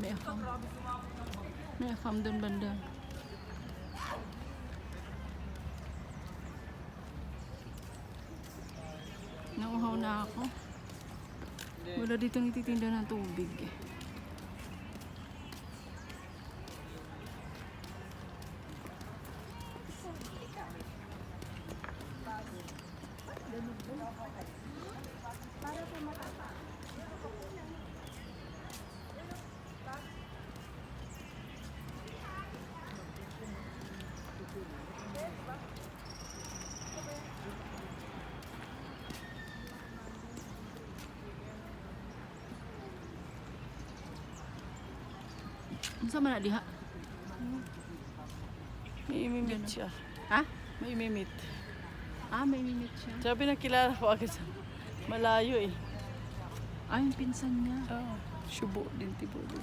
may akam. May akam doon banda. Nauhaw na ako. Wala ditong ititinda ng tubig eh. Ano man na diha? May imimit siya. Ha? May imimit. Ah, may minute siya. Sabi na kilala ko agad sa malayo eh. Ah, yung pinsan niya. Oh, shubo din, tibo din.